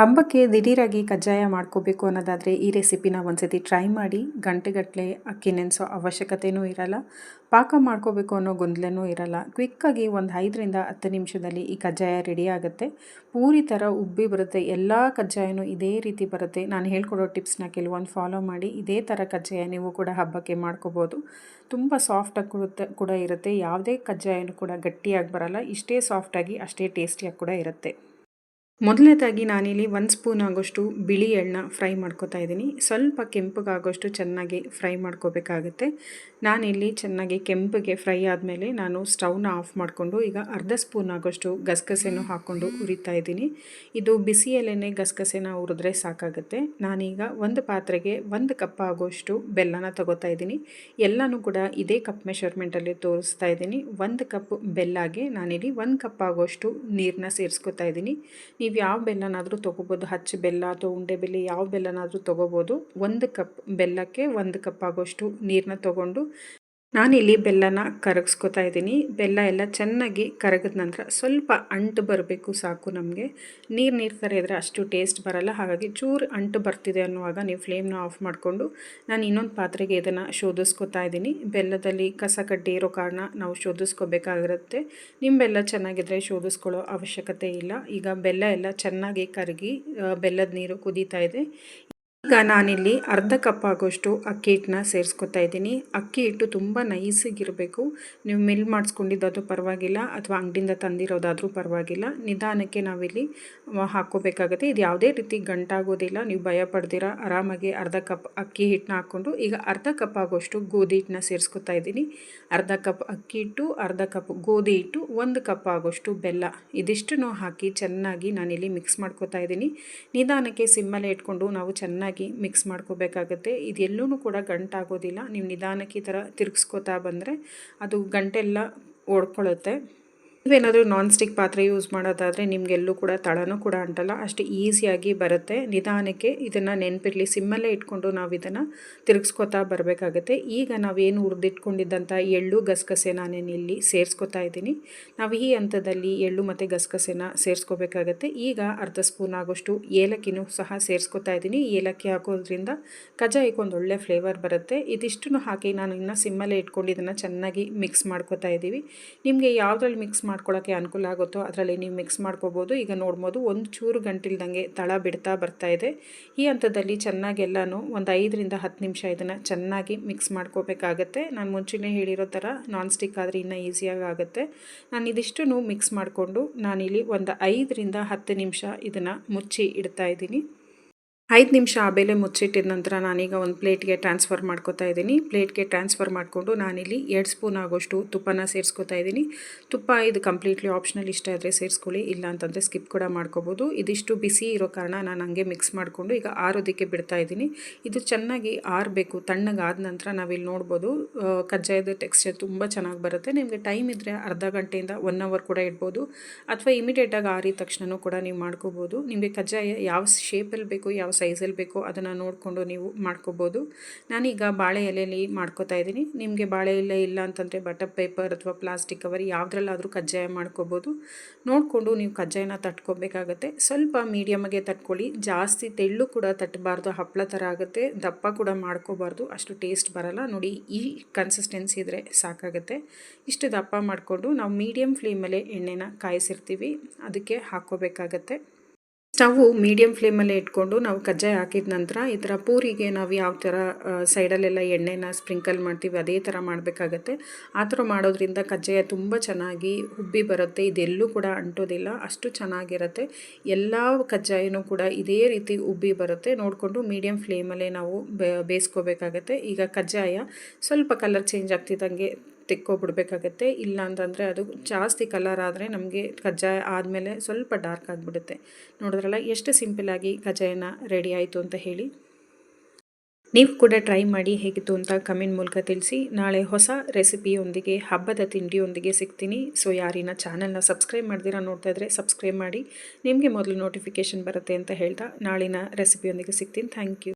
ಹಬ್ಬಕ್ಕೆ ದಿಢೀರಾಗಿ ಕಜ್ಜಾಯ ಮಾಡ್ಕೋಬೇಕು ಅನ್ನೋದಾದರೆ ಈ ರೆಸಿಪಿನ ಒಂದ್ಸತಿ ಟ್ರೈ ಮಾಡಿ. ಗಂಟೆಗಟ್ಟಲೆ ಅಕ್ಕಿ ನೆನೆಸೋ ಅವಶ್ಯಕತೆಯೂ ಇರಲ್ಲ. ಪಾಕ ಮಾಡ್ಕೋಬೇಕು ಅನ್ನೋ ಗೊಂದಲನೂ ಇರಲ್ಲ. ಕ್ವಿಕ್ಕಾಗಿ ಒಂದು ಐದರಿಂದ ಹತ್ತು ನಿಮಿಷದಲ್ಲಿ ಈ ಕಜ್ಜಾಯ ರೆಡಿ ಆಗುತ್ತೆ. ಪೂರಿ ಥರ ಉಬ್ಬಿ ಬರುತ್ತೆ. ಎಲ್ಲ ಕಜ್ಜಾಯನೂ ಇದೇ ರೀತಿ ಬರುತ್ತೆ. ನಾನು ಹೇಳ್ಕೊಡೋ ಟಿಪ್ಸ್ನ ಕೆಲವೊಂದು ಫಾಲೋ ಮಾಡಿ. ಇದೇ ಥರ ಕಜ್ಜಾಯ ನೀವು ಕೂಡ ಹಬ್ಬಕ್ಕೆ ಮಾಡ್ಕೋಬೋದು. ತುಂಬ ಸಾಫ್ಟಾಗಿ ಕೊಡುತ್ತೆ, ಕೂಡ ಇರುತ್ತೆ. ಯಾವುದೇ ಕಜ್ಜಾಯನೂ ಕೂಡ ಗಟ್ಟಿಯಾಗಿ ಬರಲ್ಲ. ಇಷ್ಟೇ ಸಾಫ್ಟಾಗಿ ಅಷ್ಟೇ ಟೇಸ್ಟಿಯಾಗಿ ಕೂಡ ಇರುತ್ತೆ. ಮೊದಲನೇದಾಗಿ ನಾನಿಲ್ಲಿ ಒಂದು ಸ್ಪೂನ್ ಆಗೋಷ್ಟು ಬಿಳಿ ಎಳ್ಳನ್ನ ಫ್ರೈ ಮಾಡ್ಕೋತಾ ಇದ್ದೀನಿ. ಸ್ವಲ್ಪ ಕೆಂಪಗಾಗೋಷ್ಟು ಚೆನ್ನಾಗಿ ಫ್ರೈ ಮಾಡ್ಕೋಬೇಕಾಗುತ್ತೆ. ನಾನಿಲ್ಲಿ ಚೆನ್ನಾಗಿ ಕೆಂಪಗೆ ಫ್ರೈ ಆದಮೇಲೆ ನಾನು ಸ್ಟವ್ನ ಆಫ್ ಮಾಡಿಕೊಂಡು ಈಗ ಅರ್ಧ ಸ್ಪೂನ್ ಆಗೋಷ್ಟು ಗಸಗಸೆನೂ ಹಾಕ್ಕೊಂಡು ಹುರಿತಾ ಇದ್ದೀನಿ. ಇದು ಬಿಸಿಯಲ್ಲೇ ಗಸಗಸೆನ ಹುರಿದ್ರೆ ಸಾಕಾಗುತ್ತೆ. ನಾನೀಗ ಒಂದು ಪಾತ್ರೆಗೆ ಒಂದು ಕಪ್ ಆಗೋಷ್ಟು ಬೆಲ್ಲನ ತಗೋತಾ ಇದ್ದೀನಿ. ಎಲ್ಲನೂ ಕೂಡ ಇದೇ ಕಪ್ ಮೆಷರ್ಮೆಂಟಲ್ಲಿ ತೋರಿಸ್ತಾ ಇದ್ದೀನಿ. ಒಂದು ಕಪ್ ಬೆಲ್ಲಾಗೆ ನಾನಿಲ್ಲಿ ಒಂದು ಕಪ್ ಆಗೋಷ್ಟು ನೀರನ್ನ ಸೇರಿಸ್ಕೊತಾ ಇದ್ದೀನಿ. ನೀವು ಯಾವ ಬೆಲ್ಲನಾದರೂ ತೊಗೋಬೋದು. ಹಚ್ಚ ಬೆಲ್ಲ ಅಥವಾ ಉಂಡೆ ಬೆಲ್ಲ ಯಾವ ಬೆಲ್ಲನಾದರೂ ತೊಗೋಬೋದು. ಒಂದು ಕಪ್ ಬೆಲ್ಲಕ್ಕೆ ಒಂದು ಕಪ್ ಆಗೋಷ್ಟು ನೀರನ್ನ ತೊಗೊಂಡು ನಾನಿಲ್ಲಿ ಬೆಲ್ಲನ ಕರಗಿಸ್ಕೊತಾ ಇದ್ದೀನಿ. ಬೆಲ್ಲ ಎಲ್ಲ ಚೆನ್ನಾಗಿ ಕರಗಿದ ನಂತರ ಸ್ವಲ್ಪ ಅಂಟು ಬರಬೇಕು ಸಾಕು ನಮಗೆ. ನೀರು ನೀರು ಥರ ಅಷ್ಟು ಟೇಸ್ಟ್ ಬರಲ್ಲ. ಹಾಗಾಗಿ ಚೂರು ಅಂಟು ಬರ್ತಿದೆ ಅನ್ನುವಾಗ ನೀವು ಫ್ಲೇಮ್ನ ಆಫ್ ಮಾಡಿಕೊಂಡು ನಾನು ಇನ್ನೊಂದು ಪಾತ್ರೆಗೆ ಇದನ್ನು ಶೋಧಿಸ್ಕೊತಾ ಇದ್ದೀನಿ. ಬೆಲ್ಲದಲ್ಲಿ ಕಸ ಕಡ್ಡಿ ಇರೋ ಕಾರಣ ನಾವು ಶೋಧಿಸ್ಕೋಬೇಕಾಗಿರುತ್ತೆ. ನಿಮ್ಮ ಬೆಲ್ಲ ಚೆನ್ನಾಗಿದ್ದರೆ ಶೋಧಿಸ್ಕೊಳ್ಳೋ ಅವಶ್ಯಕತೆ ಇಲ್ಲ. ಈಗ ಬೆಲ್ಲ ಎಲ್ಲ ಚೆನ್ನಾಗಿ ಕರಗಿ ಬೆಲ್ಲದ ನೀರು ಕುದೀತಾ ಇದೆ. ಈಗ ನಾನಿಲ್ಲಿ ಅರ್ಧ ಕಪ್ ಆಗೋಷ್ಟು ಅಕ್ಕಿ ಹಿಟ್ಟನ್ನ ಸೇರಿಸ್ಕೊತಾ ಇದ್ದೀನಿ. ಅಕ್ಕಿ ಹಿಟ್ಟು ತುಂಬ ನೈಸಿಗಿರಬೇಕು ನೀವು ಮಿಲ್ ಮಾಡಿಸ್ಕೊಂಡಿದ್ದಾದ್ರು ಪರವಾಗಿಲ್ಲ, ಅಥವಾ ಅಂಗಡಿಯಿಂದ ತಂದಿರೋದಾದರೂ ಪರವಾಗಿಲ್ಲ. ನಿಧಾನಕ್ಕೆ ನಾವಿಲ್ಲಿ ಹಾಕ್ಕೋಬೇಕಾಗುತ್ತೆ. ಇದು ಯಾವುದೇ ರೀತಿ ಗಂಟಾಗೋದಿಲ್ಲ. ನೀವು ಭಯ ಪಡ್ದಿರ, ಆರಾಮಾಗಿ ಅರ್ಧ ಕಪ್ ಅಕ್ಕಿ ಹಿಟ್ಟನ್ನ ಹಾಕ್ಕೊಂಡು, ಈಗ ಅರ್ಧ ಕಪ್ ಆಗೋಷ್ಟು ಗೋಧಿ ಹಿಟ್ಟನ್ನ ಸೇರಿಸ್ಕೊತಾ ಇದ್ದೀನಿ. ಅರ್ಧ ಕಪ್ ಅಕ್ಕಿ ಹಿಟ್ಟು, ಅರ್ಧ ಕಪ್ ಗೋಧಿ ಹಿಟ್ಟು, ಒಂದು ಕಪ್ ಆಗೋಷ್ಟು ಬೆಲ್ಲ. ಇದಿಷ್ಟನ್ನು ಹಾಕಿ ಚೆನ್ನಾಗಿ ನಾನಿಲ್ಲಿ ಮಿಕ್ಸ್ ಮಾಡ್ಕೋತಾ ಇದ್ದೀನಿ. ನಿಧಾನಕ್ಕೆ ಸಿಮ್ಮಲ್ಲೇ ಇಟ್ಕೊಂಡು ನಾವು ಚೆನ್ನಾಗಿ ಮಿಕ್ಸ್ ಮಾಡ್ಕೋಬೇಕಾಗತ್ತೆ. ಇದೆಲ್ಲೂ ಕೂಡ ಗಂಟಾಗೋದಿಲ್ಲ. ನೀವು ನಿಧಾನಕ್ಕೆ ಈ ಥರ ತಿರುಗಿಸ್ಕೋತಾ ಬಂದರೆ ಅದು ಗಂಟೆಲ್ಲ ಓಡ್ಕೊಳ್ಳುತ್ತೆ ನೀವೇನಾದರೂ ನಾನ್ ಸ್ಟಿಕ್ ಪಾತ್ರೆ ಯೂಸ್ ಮಾಡೋದಾದರೆ ನಿಮಗೆಲ್ಲೂ ಕೂಡ ತಳನೂ ಕೂಡ ಅಂಟಲ್ಲ ಅಷ್ಟು ಈಸಿಯಾಗಿ ಬರುತ್ತೆ. ನಿಧಾನಕ್ಕೆ ಇದನ್ನು ನೆನಪಿರಲಿ ಸಿಮ್ಮಲ್ಲೇ ಇಟ್ಕೊಂಡು ನಾವು ಇದನ್ನು ತಿರುಗಿಸ್ಕೊತಾ ಬರಬೇಕಾಗತ್ತೆ. ಈಗ ನಾವೇನು ಹುರಿದಿಟ್ಕೊಂಡಿದ್ದಂಥ ಎಳ್ಳು ಗಸಗಸೆ ನಾನೇನು ಇಲ್ಲಿ ಸೇರಿಸ್ಕೊತಾ ಇದ್ದೀನಿ. ನಾವು ಈ ಹಂತದಲ್ಲಿ ಎಳ್ಳು ಮತ್ತು ಗಸಗಸೆನ ಸೇರಿಸ್ಕೋಬೇಕಾಗತ್ತೆ. ಈಗ ಅರ್ಧ ಸ್ಪೂನ್ ಆಗೋಷ್ಟು ಏಲಕ್ಕಿನೂ ಸಹ ಸೇರಿಸ್ಕೊತಾ ಇದ್ದೀನಿ. ಏಲಕ್ಕಿ ಹಾಕೋದ್ರಿಂದ ಕಜಾಯಕ್ಕೆ ಒಂದು ಒಳ್ಳೆ ಫ್ಲೇವರ್ ಬರುತ್ತೆ. ಇದಿಷ್ಟನ್ನು ಹಾಕಿ ನಾನು ಇನ್ನು ಸಿಮ್ಮಲ್ಲೇ ಇಟ್ಕೊಂಡು ಇದನ್ನು ಚೆನ್ನಾಗಿ ಮಿಕ್ಸ್ ಮಾಡ್ಕೋತಾ ಇದ್ದೀವಿ. ನಿಮಗೆ ಯಾವುದ್ರಲ್ಲಿ ಮಿಕ್ಸ್ ಮಾಡಿ ಮಾಡ್ಕೊಳ್ಳೋಕ್ಕೆ ಅನುಕೂಲ ಆಗುತ್ತೋ ಅದರಲ್ಲಿ ನೀವು ಮಿಕ್ಸ್ ಮಾಡ್ಕೋಬೋದು. ಈಗ ನೋಡ್ಬೋದು ಒಂದು ಚೂರು ಗಂಟಿಲ್ದಂಗೆ ತಳ ಬಿಡ್ತಾ ಬರ್ತಾ ಇದೆ. ಈ ಹಂತದಲ್ಲಿ ಚೆನ್ನಾಗಿ ಎಲ್ಲನೂ ಒಂದು ಐದರಿಂದ ಹತ್ತು ನಿಮಿಷ ಇದನ್ನು ಚೆನ್ನಾಗಿ ಮಿಕ್ಸ್ ಮಾಡ್ಕೋಬೇಕಾಗತ್ತೆ. ನಾನು ಮುಂಚೆನೇ ಹೇಳಿರೋ ಥರ ನಾನ್ ಸ್ಟಿಕ್ ಆದರೆ ಇನ್ನೂ ಈಸಿಯಾಗಿ ಆಗುತ್ತೆ. ನಾನು ಇದಿಷ್ಟು ಮಿಕ್ಸ್ ಮಾಡಿಕೊಂಡು ನಾನಿಲ್ಲಿ ಒಂದು ಐದರಿಂದ ಹತ್ತು ನಿಮಿಷ ಇದನ್ನು ಮುಚ್ಚಿ ಇಡ್ತಾ ಇದ್ದೀನಿ. ಐದು ನಿಮಿಷ ಆ ಬೆಲೆ ಮುಚ್ಚಿಟ್ಟಿದ ನಂತರ ನಾನೀಗ ಒಂದು ಪ್ಲೇಟ್ಗೆ ಟ್ರಾನ್ಸ್ಫರ್ ಮಾಡ್ಕೋತಾ ಇದ್ದೀನಿ. ಪ್ಲೇಟ್ಗೆ ಟ್ರಾನ್ಸ್ಫರ್ ಮಾಡಿಕೊಂಡು ನಾನಿಲ್ಲಿ ಎರಡು ಸ್ಪೂನ್ ಆಗೋಷ್ಟು ತುಪ್ಪನ ಸೇರಿಸ್ಕೊತಾ ಇದ್ದೀನಿ. ತುಪ್ಪ ಇದು ಕಂಪ್ಲೀಟ್ಲಿ ಆಪ್ಷನಲ್ ಇಷ್ಟ ಆದರೆ ಸೇರಿಸ್ಕೊಳ್ಳಿ ಇಲ್ಲ ಅಂತಂದರೆ ಸ್ಕಿಪ್ ಕೂಡ ಮಾಡ್ಕೋಬೋದು. ಇದಿಷ್ಟು ಬಿಸಿ ಇರೋ ಕಾರಣ ನಾನು ಹಂಗೆ ಮಿಕ್ಸ್ ಮಾಡಿಕೊಂಡು ಈಗ ಆರೋದಕ್ಕೆ ಬಿಡ್ತಾ ಇದ್ದೀನಿ. ಇದು ಚೆನ್ನಾಗಿ ಆರಬೇಕು, ತಣ್ಣಗಾದ ನಂತರ ನಾವಿಲ್ಲಿ ನೋಡ್ಬೋದು. ಕಜ್ಜಾಯದ ಟೆಕ್ಸ್ಚರ್ ತುಂಬ ಚೆನ್ನಾಗಿ ಬರುತ್ತೆ. ನಿಮಗೆ ಟೈಮ್ ಇದ್ದರೆ ಅರ್ಧ ಗಂಟೆಯಿಂದ ಒನ್ ಅವರ್ ಕೂಡ ಇಡ್ಬೋದು. ಅಥವಾ ಇಮಿಡಿಯೇಟಾಗಿ ಆರಿದ ತಕ್ಷಣವೂ ಕೂಡ ನೀವು ಮಾಡ್ಕೋಬೋದು. ನಿಮಗೆ ಕಜ್ಜಾಯ ಯಾವ ಶೇಪಲ್ಲಿ ಬೇಕು ಯಾವ ಸೈಜಲ್ಲಿ ಬೇಕೋ, ಅದನ್ನು ನೋಡಿಕೊಂಡು ನೀವು ಮಾಡ್ಕೋಬೋದು. ನಾನೀಗ ಬಾಳೆ ಎಲೆಯಲ್ಲಿ ಮಾಡ್ಕೋತಾ ಇದ್ದೀನಿ. ನಿಮಗೆ ಬಾಳೆ ಎಲೆ ಇಲ್ಲ ಅಂತಂದರೆ ಬಟರ್ ಪೇಪರ್ ಅಥವಾ ಪ್ಲಾಸ್ಟಿಕ್ ಕವರ್ ಯಾವುದ್ರಲ್ಲಾದರೂ ಕಜ್ಜಾಯ ಮಾಡ್ಕೋಬೋದು. ನೋಡಿಕೊಂಡು ನೀವು ಕಜ್ಜಾಯನ ತಟ್ಕೋಬೇಕಾಗತ್ತೆ. ಸ್ವಲ್ಪ ಮೀಡಿಯಮ್ಗೆ ತಟ್ಕೊಳ್ಳಿ. ಜಾಸ್ತಿ ತೆಳ್ಳು ಕೂಡ ತಟ್ಟಬಾರ್ದು. ಹಪ್ಪಳ ಥರ ಆಗುತ್ತೆ. ದಪ್ಪ ಕೂಡ ಮಾಡ್ಕೋಬಾರ್ದು. ಅಷ್ಟು ಟೇಸ್ಟ್ ಬರಲ್ಲ. ನೋಡಿ, ಈ ಕನ್ಸಿಸ್ಟೆನ್ಸಿ ಇದ್ದರೆ ಸಾಕಾಗುತ್ತೆ. ಇಷ್ಟು ದಪ್ಪ ಮಾಡಿಕೊಂಡು ನಾವು ಮೀಡಿಯಮ್ ಫ್ಲೇಮಲ್ಲೇ ಎಣ್ಣೆನ ಕಾಯಿಸಿರ್ತೀವಿ. ಅದಕ್ಕೆ ಹಾಕ್ಕೋಬೇಕಾಗತ್ತೆ. ಸ್ಟವ್ ಮೀಡಿಯಮ್ ಫ್ಲೇಮಲ್ಲೇ ಇಟ್ಕೊಂಡು ನಾವು ಕಜ್ಜಾಯ ಹಾಕಿದ ನಂತರ ಈ ಥರ ಪೂರಿಗೆ ನಾವು ಯಾವ ಥರ ಸೈಡಲ್ಲೆಲ್ಲ ಎಣ್ಣೆನ ಸ್ಪ್ರಿಂಕಲ್ ಮಾಡ್ತೀವಿ ಅದೇ ಥರ ಮಾಡಬೇಕಾಗತ್ತೆ. ಆ ಥರ ಮಾಡೋದ್ರಿಂದ ಕಜ್ಜಾಯ ತುಂಬ ಚೆನ್ನಾಗಿ ಉಬ್ಬಿ ಬರುತ್ತೆ. ಇದೆಲ್ಲೂ ಕೂಡ ಅಂಟೋದಿಲ್ಲ, ಅಷ್ಟು ಚೆನ್ನಾಗಿರುತ್ತೆ. ಎಲ್ಲ ಕಜ್ಜಾಯನೂ ಕೂಡ ಇದೇ ರೀತಿ ಉಬ್ಬಿ ಬರುತ್ತೆ. ನೋಡಿಕೊಂಡು ಮೀಡಿಯಮ್ ಫ್ಲೇಮಲ್ಲೇ ನಾವು ಬೇಯಿಸ್ಕೋಬೇಕಾಗತ್ತೆ. ಈಗ ಕಜ್ಜಾಯ ಸ್ವಲ್ಪ ಕಲರ್ ಚೇಂಜ್ ಆಗ್ತಿದ್ದಂಗೆ ತೆಕ್ಕೊಬಿಡ್ಬೇಕಾಗತ್ತೆ. ಇಲ್ಲ ಅಂತಂದರೆ ಅದು ಜಾಸ್ತಿ ಕಲರ್ ಆದರೆ ನಮಗೆ ಕಜ್ಜಾಯ ಆದಮೇಲೆ ಸ್ವಲ್ಪ ಡಾರ್ಕ್ ಆಗಿಬಿಡುತ್ತೆ. ನೋಡಿದ್ರಲ್ಲ, ಎಷ್ಟು ಸಿಂಪಲಾಗಿ ಕಜ್ಜಾಯನ ರೆಡಿ ಆಯಿತು ಅಂತ ಹೇಳಿ. ನೀವು ಕೂಡ ಟ್ರೈ ಮಾಡಿ ಹೇಗಿತ್ತು ಅಂತ ಕಮೆಂಟ್ ಮೂಲಕ ತಿಳಿಸಿ. ನಾಳೆ ಹೊಸ ರೆಸಿಪಿಯೊಂದಿಗೆ ಹಬ್ಬದ ತಿಂಡಿಯೊಂದಿಗೆ ಸಿಗ್ತೀನಿ. ಸೊ ಯಾರಿನ ಚಾನಲ್ನ ಸಬ್ಸ್ಕ್ರೈಬ್ ಮಾಡ್ದಿರಾ ನೋಡ್ತಾ ಇದ್ರೆ ಸಬ್ಸ್ಕ್ರೈಬ್ ಮಾಡಿ. ನಿಮಗೆ ಮೊದಲು ನೋಟಿಫಿಕೇಷನ್ ಬರುತ್ತೆ ಅಂತ ಹೇಳ್ತಾ ನಾಳಿನ ರೆಸಿಪಿಯೊಂದಿಗೆ ಸಿಗ್ತೀನಿ. Thank you